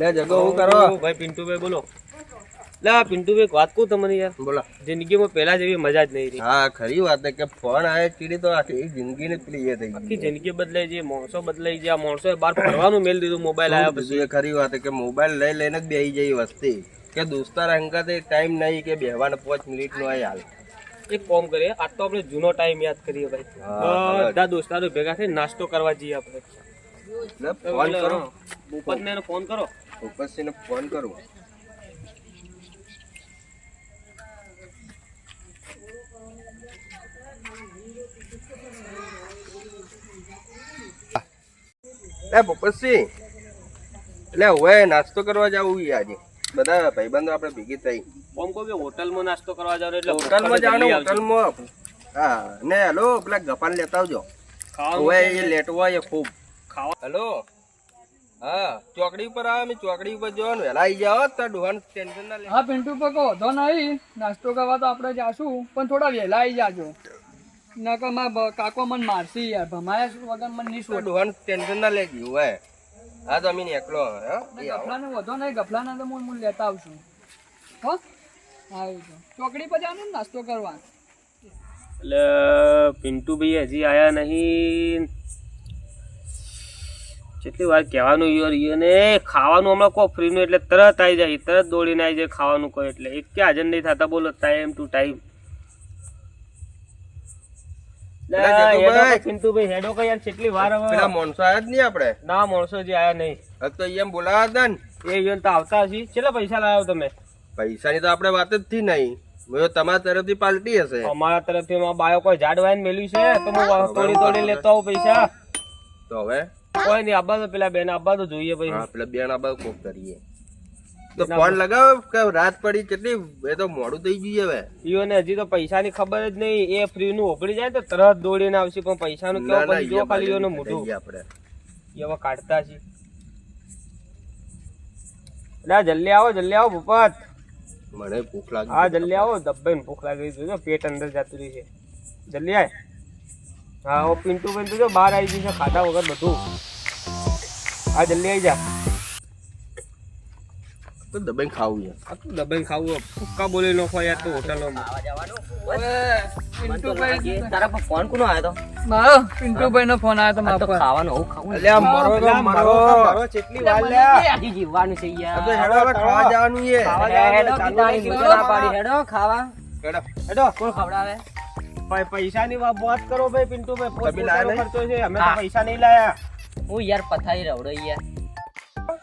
લે જગો હું કરો? ભાઈ પિન્ટુભાઈ બોલો. લે પિન્ટુભાઈ વાત કહું તમને યાર. બોલો. જિંદગીમાં પહેલા જેવી મજા જ નહીં રહી. હા ખરી વાત કે ફોન આવે ચીડી તો આખી જિંદગી ને એ થઈ આખી જિંદગી બદલાઈ જઈ માણસો બદલાઈ ગયા માણસો બહાર ફરવાનું મેલ દીધું મોબાઈલ આવ્યા પછી. ખરી વાત કે મોબાઈલ લઈ લઈને જ બેહી જઈ વસ્તી. કે દોસ્તાર અંગત ટાઈમ નહીં કે બેહવાને પાંચ મિનિટ નો હાલ. એક કોમ કરીએ આજ તો આપણે જૂનો ટાઈમ યાદ કરીએ ભાઈ. બધા દોસ્તારો ભેગા થઈ નાસ્તો કરવા જઈએ આપણે. ફોન કરો. ભૂપતને ફોન કરો. ઉપસ્થિત ફોન કરું. એ ભૂપતસિંહ એટલે હવે નાસ્તો કરવા જવું છે આજે. બધા ભાઈબંધો આપણે ભેગી થઈ. કોમ કહો કે હોટલમાં નાસ્તો કરવા જાવ એટલે હોટલમાં જવાનું હોટલમાં. હા ને હેલો પેલા ગપાન લેતા આવજો. હવે એ લેટવો હોય ખૂબ. ખાવા હેલો. હા ચોકડી ઉપર આવે મેં ચોકડી ઉપર જવાનું. વહેલા આવી જાઓ તો ડોહાનું ટેન્શન ના લે. હા પિન્ટુ પકો વધો નહીં. નાસ્તો કરવા તો આપણે જાશું પણ થોડા વહેલા આવી જાજો. નકર મારા કાકો મને મારસી યાર ભમાયા શું વગર મને નહીં શું ડોહાનું ટેન્શન ના લેજી હોય હા. તો અમે એકલો હે. હો? એ આવો. ગફલાને વધો નહીં ગફલાના તો હું હું લેતા આવશું. હો? હા એ ચોકડી પર જવાનું ને નાસ્તો કરવા એટલે પિન્ટુ ભાઈ હજી આયા નહીં. કેટલી વાર કહેવાનું યાર ઈને ખાવાનું હમણાં કહો ફ્રીનું એટલે તરત આવી જાય તરત દોડીને આવી જાય ખાવાનું કહો એટલે. એક કે હાજર નહીં થતા બોલો ટાઈમ ટુ ટાઈમ આપણે? ના તો આવતા હશે. કેટલા પૈસા લાવ્યો તમે? પૈસાની તો આપણે વાત જ થી નહીં. તમારા તરફથી પાલટી હશે. અમારા તરફથી બાયો કોઈ ઝાડ વાઈને મેલ્યું છે? તો હું તોડી તોડી લેતો પૈસા. તો હવે? કોઈ નહીં આબા તો પેલા બેન આબા તો જોઈએ ભાઈ. હા પેલા બેન આ કોક કરીએ. તો ફોન લગાવો કે રાત પડી કેટલી એ તો મોડું થઈ ગયું હવે. ઈઓને હજી તો પૈસાની ખબર જ નહીં. એ ફ્રી નું ઓગળી જાય તો તરત દોડીને આવશે પણ પૈસાનું કેવું પછી જો ખાલી ઈઓનું મોઢું. આપણે. એવા કાઢતા છે. ના જલ્દી આવો જલ્દી આવો ભૂપત. મને ભૂખ લાગી હા જલ્દી આવો. દબ્બાઈને ભૂખ લાગી પેટ અંદર જતું છે. જલ્દી આય. હા ઓ પિન્ટુ પિન્ટુ જો બહાર આવી ગયું છે ખાધા વગર બધું. આ જલ્દી આવી જા. તો દબાઈ ખાવું યાર આ તું દબાઈ ખાવું ફૂક્કા બોલી યાર તો પિન્ટુભાઈ તારા પર ફોન કોનો આવ્યો મારો? પિન્ટુભાઈ નો ફોન આવ્યો તો તો મારા ખાવાનું હું ખાવું અલ્યા મરો તો મરો કેટલી વાર લ્યા. હજી જીવવાનું છે યાર. તો હેડો ખાવા જવાનું છે. પાડી હેડો ખાવા. હેડો. હેડો કોણ ખવડાવે? ભાઈ પૈસાની વાત વાત કરો ભાઈ પિન્ટુ ભાઈ પોત તમે લાયા ખર્ચો છે અમે તો પૈસા નહીં લાયા. હું યાર પથારી રવડો યાર.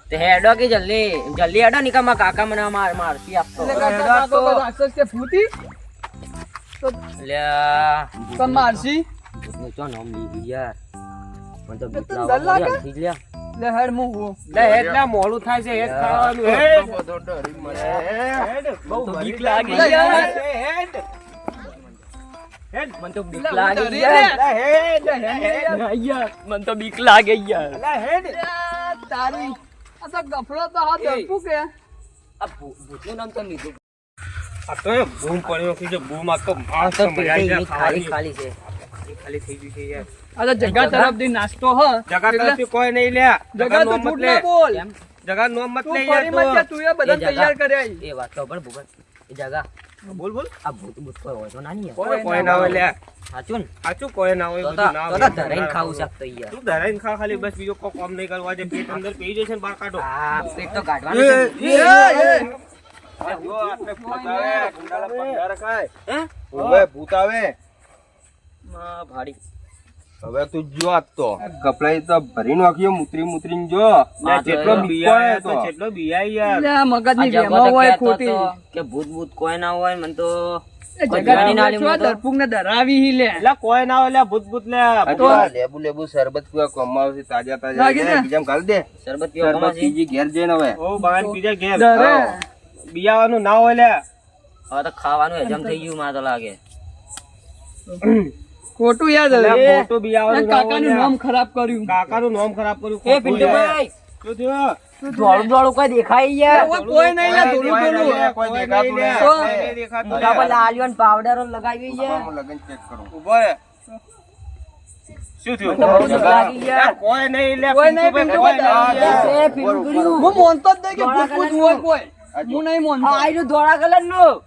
તે હેડો કે જલ્દી જલ્દી હેડો નિકા માં કાકા મને માર મારતી આપતો હેડો કે ફૂટી? તો લ્યા મારસી નામ યાર. મને તો લાગે? આમથી જ લ્યા. લે હેડ લે હેડ ના મોડું થાય છે હેડ ખાવાનું. હેડ. બહુ તો બીક લાગી યાર. હેડ. હેડ. મને તો બીક લાગે યાર લે હેડ લે હેડ ને યાર. ના યાર મને તો બીક લાગે યાર લે હેડ લે, તારી આ તો તો હાથ ધરપું કે આ ભૂતનું નામ તો લીધું આ તો બૂમ પડ્યો કે જે બૂમ આ તો આ માણસ તો મજા આવી પેલી જાય ખાલી ખાલી છે ખાલી થઈ ગઈ છે યાર આ તો જગા તરફથી નાસ્તો હ જગા તરફથી કોઈ નહીં લે જગા તો નોમ મત જૂઠ લે ના બોલ જગા નો મત લે યાર તું એ બધા એ તૈયાર કર્યા એ વાત તો પણ ભૂગત એ જગા બોલ બોલ. આ ભૂત ભૂત કોઈ હોય તો ના નહીં કોઈ કોઈ ના હોય લ્યા. સાચું સાચું કોઈ ના હોય બધું ના હોય. તો ધરાઈને ખાવું શકતો યાર. તું ધરાઈને ખા ખાલી બસ બીજો કોઈ કામ નહીં કરવા જે પેટ અંદર પેઈ જશે ને બહાર કાઢો. હા પેટ તો કાઢવાનું છે. એ, એ, ભૂત આવે. માં ભાડી. હવે તું જો આજ તો. કપડાઈ તો ભરી નાખ્યો મુતરી મુતરીને જો. જેટલો બિયાય તો. જેટલો બિયાય યાર. આ મગજની વેમો હોય ખોટી. કે ભૂત ભૂત કોઈ ના હોય મને તો ના ને ના ના ખાવાનું હજમ થઈ ગયું મને તો લાગે. ખોટું યાદ હવે ખોટું બિયાવાનું ના કાકાનું નામ ખરાબ કર્યું. કાકાનું નામ ખરાબ કર્યું. એ. પિન્ટુભાઈ શું થયું? કોઈ દેખાય યાર. કોઈ નહીં કોઈ દેખાતું નહીં. તો- દેખાતું મોઢા પર લે. પાવડર લગાવી છે. હું લગન ચેક કરું. ઊભો રે. શું થયું? મને બહુ બીક લાગી યાર. લે, કોઈ નહીં લે કોઈ નહીં, પિન્ટુભાઈ, પિન્ટુભાઈ, કોઈ નહીં. આ, હું મોનતો જ નહીં કે ધોળા ભૂત ભૂત હોય કોઈ. હું નહીં મોનતો. આયરું ધોળા કલરનું. અલા,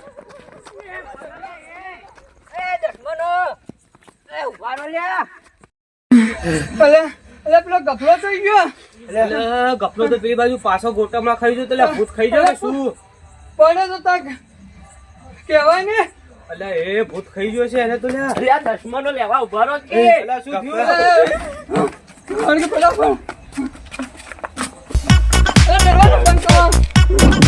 અલે ગફલો થઈ ગયો અલે ગફલો તો પેલી બાજુ પાછો ગોટમમાં ખાઈ ગયો એટલે ભૂત ખાઈ જાય શું પડે તો ને અલે એ ભૂત ખાઈ ગયો છે એને આ દશમાનો લેવા ઊભા રહો કે શું પેલા ફોન અરે